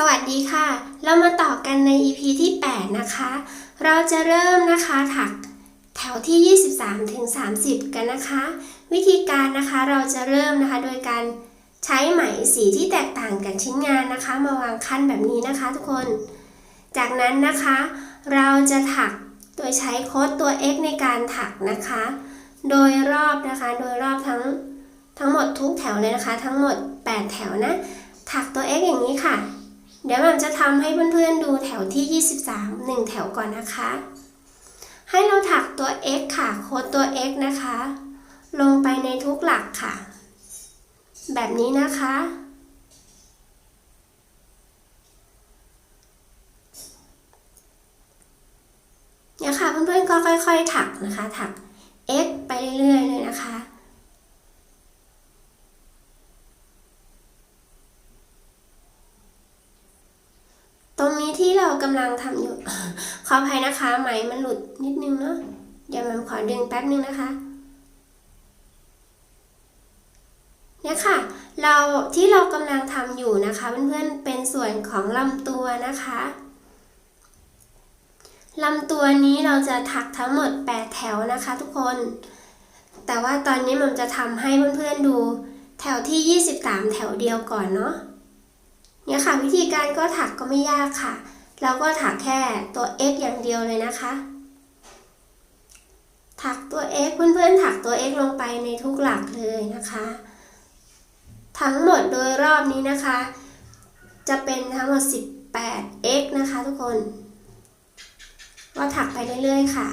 สวัสดีค่ะ เรามาต่อกันใน EP ที่ 8 นะคะ เราจะเริ่มนะคะถักแถวที่ 23ถึง30 กันนะคะ วิธีการนะคะเราจะเริ่มนะคะ โดยการใช้ไหมสีที่แตกต่างกันชิ้นงานนะคะ มาวางขั้นแบบนี้นะคะทุกคน จากนั้นนะคะ เราจะถักโดยใช้โค้ดตัว x ในการถักนะคะ โดยรอบนะคะ โดยรอบทั้งทั้งหมดทุกแถวเลยนะคะ ทั้งหมด 8 แถวนะ ถักตัว x อย่างนี้ค่ะ เดี๋ยวแม่มจะทำให้เพื่อนๆดูแถวที่ 23 1 แถวก่อนนะคะ ให้เราถักตัว x ค่ะโค้ดตัว x นะคะ ลงไปในทุกหลักค่ะ แบบนี้นะคะ เนี่ยค่ะเพื่อนๆก็ค่อยๆถักนะคะ ถัก x ไปเรื่อยๆเลยนะคะ ตรงนี้ที่เรา กำลังทำอยู่ ขออภัยนะคะ ไหมมันหลุดนิดนึงเนาะ เดี๋ยวมันขอดึงแป๊บนึงนะคะ เนี่ยค่ะ เราที่เรากำลังทำอยู่นะคะเพื่อนๆ เป็นส่วนของลำตัวนะคะลำตัวนี้เราจะถักทั้งหมด 8 แถวนะคะทุกคน แต่ว่าตอนนี้มันจะทำให้เพื่อนๆดูแถวที่ 23 แถวเดียวก่อนเนาะเนี่ยค่ะวิธีการก็ถักก็ไม่ยากค่ะ เราก็ถักแค่ตัว x อย่างเดียวเลยนะคะ ถักตัว x เพื่อนๆถักตัว x ลงไปในทุกหลักเลยนะคะ ทั้งหมดโดยรอบนี้นะคะ จะเป็นทั้งหมด 18x นะคะทุกคน ก็ถักไปเรื่อยๆค่ะ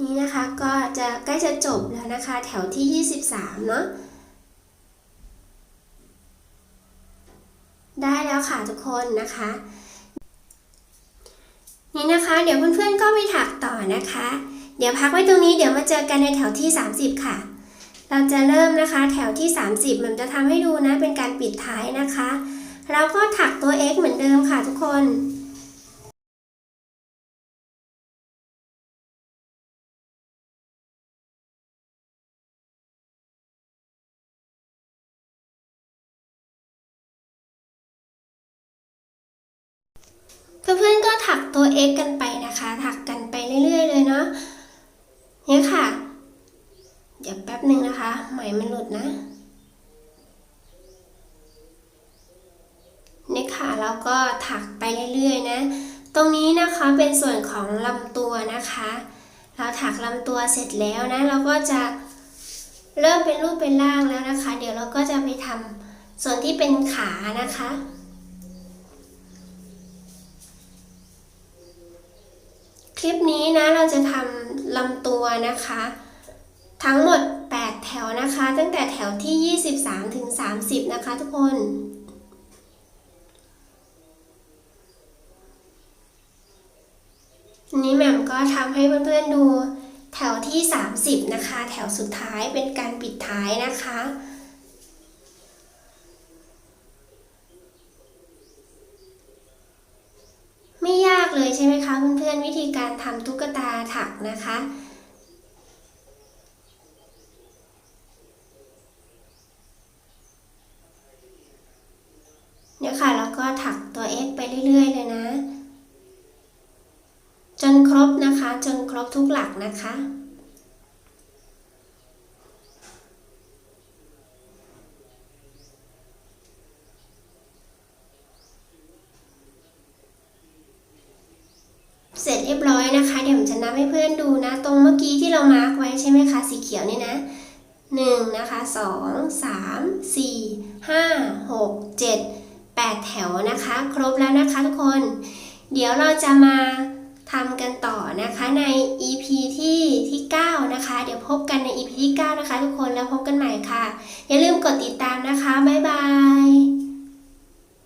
นี่นะคะ ก็จะใกล้จะจบแล้วนะคะ แถวที่ 23 เนาะได้แล้วค่ะทุกคนนะคะ นี่นะคะ เดี๋ยวเพื่อนๆก็ไปถักต่อนะคะ เดี๋ยวพักไว้ตรงนี้เดี๋ยวมาเจอกันในแถวที่ 30 ค่ะ เราจะเริ่มนะคะ แถวที่ 30 มันจะทำให้ดูนะเป็นการปิดท้ายนะคะ เราก็ถักตัว x เหมือนเดิมค่ะทุกคน เพื่อนๆก็ถักตัว x กันไปนะคะ ถักกันไปเรื่อย ๆ เลยเนาะเนี่ยค่ะ เดี๋ยวแป๊บหนึ่งนะคะ ไหมมันหลุดนะเนี่ยค่ะแล้วก็ถักไปเรื่อยๆนะ ตรงนี้นะคะเป็นส่วนของลำตัวนะคะ เราถักลำตัวเสร็จแล้วนะ เราก็จะเริ่มเป็นรูปเป็นร่างแล้วนะคะ เดี๋ยวเราก็จะไปทำส่วนที่เป็นขานะคะ ลิปนี้นะเราจะทำลำตัวนะคะ ทั้งหมด 8 แถวนะคะ ตั้งแต่แถวที่ 23ถึง30 นะคะทุกคน นี้แหม่มก็ทำให้เพื่อนๆดูแถวที่ 30 นะคะ แถวสุดท้ายเป็นการปิดท้ายนะคะ ไม่ยาก เลยใช่ไหมคะเพื่อนๆวิธีการทำตุ๊กตาถักนะคะ เนี่ยค่ะแล้วก็ถักตัว x ไปเรื่อย ๆ เลยนะ จนครบนะคะ จนครบทุกหลักนะคะ เสร็จ เรียบร้อยนะคะ เดี๋ยวผมจะนับให้เพื่อนดูนะ ตรงเมื่อกี้ที่เรามาร์กไว้ใช่ไหมคะสีเขียวนี่นะหนึ่งนะคะสองสามสี่ห้าหกเจ็ดแปดแถวนะคะ ครบแล้วนะคะทุกคน เดี๋ยวเราจะมาทำกันต่อนะคะใน EP ที่ที่ 9 นะคะ เดี๋ยวพบกันใน EP ที่ 9 นะคะ ทุกคนแล้วพบกันใหม่ค่ะ อย่าลืมกดติดตาม